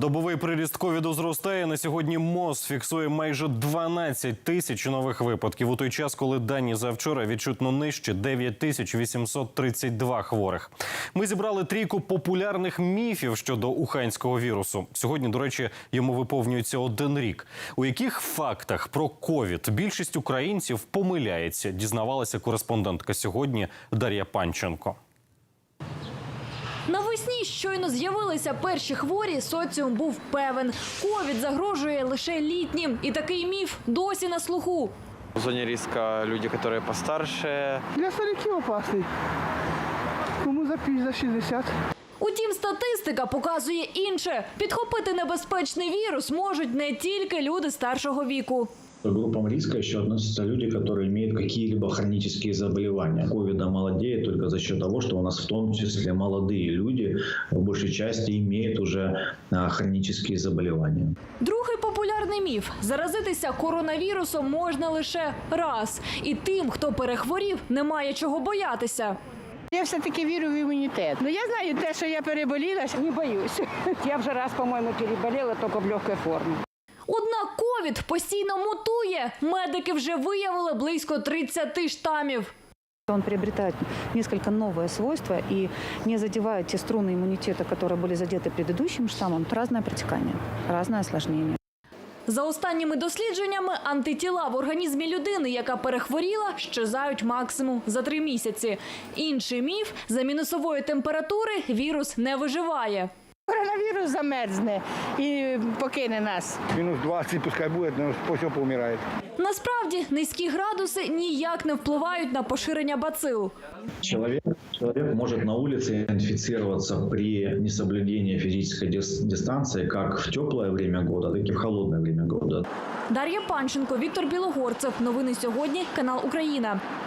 Добовий приріст ковіду зростає. На сьогодні МОЗ фіксує майже 12 тисяч нових випадків. У той час, коли дані за вчора відчутно нижче 9 тисяч 832 хворих. Ми зібрали трійку популярних міфів щодо уханського вірусу. Сьогодні, до речі, йому виповнюється один рік. У яких фактах про ковід більшість українців помиляється, дізнавалася кореспондентка сьогодні Дар'я Панченко. Навесні щойно з'явилися перші хворі. Соціум був певен. Ковід загрожує лише літнім, і такий міф досі на слуху. В зоне риска люди, которые постарше. Для стариків опасний. Кому за пі- за 60. Утім, статистика показує інше: підхопити небезпечний вірус можуть не тільки люди старшого віку. К группам риска еще относятся люди, которые имеют какие-либо хронические заболевания. Ковида молодеет только за счет того, что у нас в том числе молодые люди в большей части имеют уже хронические заболевания. Другий популярний міф: заразитися коронавірусом можна лише раз, і тим, хто перехворів, немає чого боятися. Я все-таки вірю в імунітет. Ну я знаю те, що я переболіла, не боюсь. Я вже раз, по-моєму, переболіла, тільки в легкій формі. Однак ковід постійно мутує. Медики вже виявили близько 30 штамів. Он приобретает несколько новые свойства и не задевает те струны иммунитета, которые были задеты предыдущим штаммом. Разное протекание, разное осложнение. За останніми дослідженнями, антитіла в організмі людини, яка перехворіла, щезають максимум за три місяці. Інший міф за мінусової температури вірус не виживає. Коронавірус замерзне і покине нас. Мінус 20, пускай буде, але все помирає. Насправді низькі градуси ніяк не впливають на поширення бацил. Человек, человек может на улице инфицироваться при несоблюдении физической дис- дистанции как в теплое время года, так и в холодное время года. Дар'я Панченко, Віктор Білогорцев. Новини сьогодні. Канал Україна.